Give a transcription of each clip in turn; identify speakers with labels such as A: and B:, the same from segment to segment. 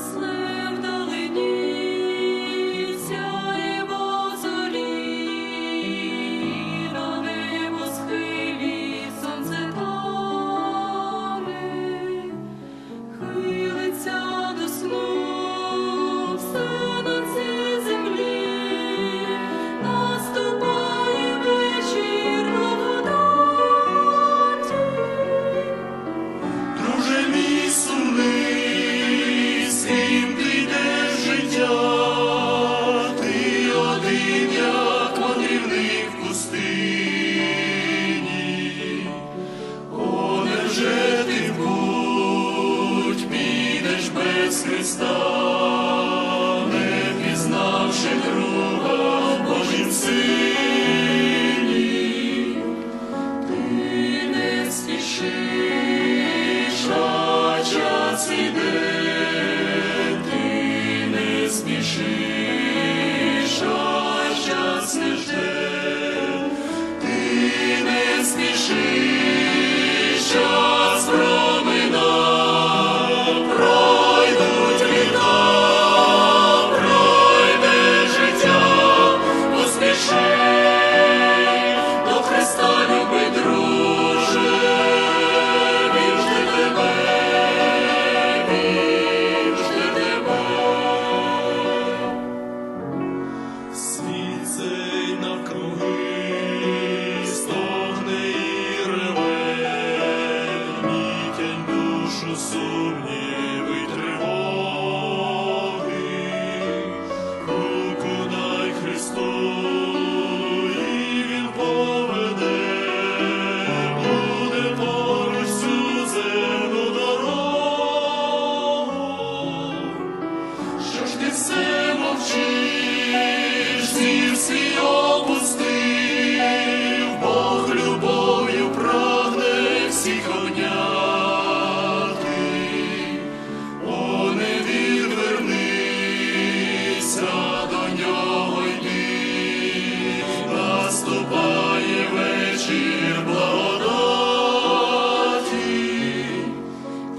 A: slow. Христа, не пізнавши друга Божим сині,
B: ти не спішиш,
A: а час іде, ти не спішиш, а час не жде, ти не спішиш. наступає вечір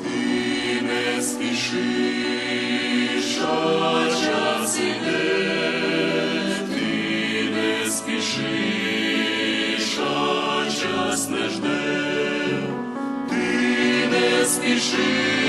A: ти не спішиш, а час іде, ти не спішиш, а час не жде, ти не спішиш.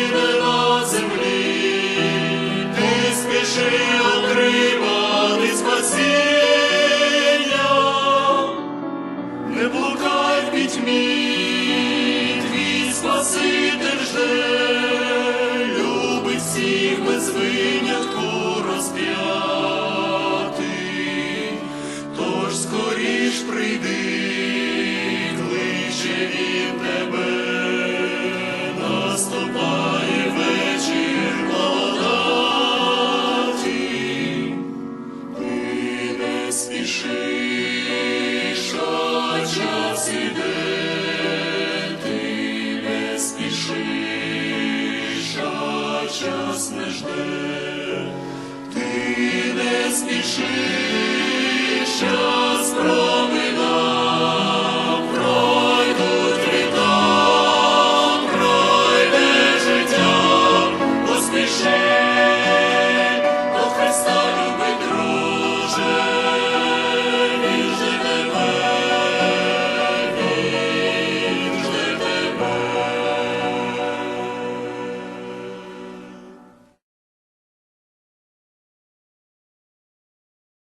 A: сіни на землі, ти спіши отримати спасіння, не блукай в пітьмі. спіши, час іде, ти не спіши, що час не жде, ти не спіши, час промив.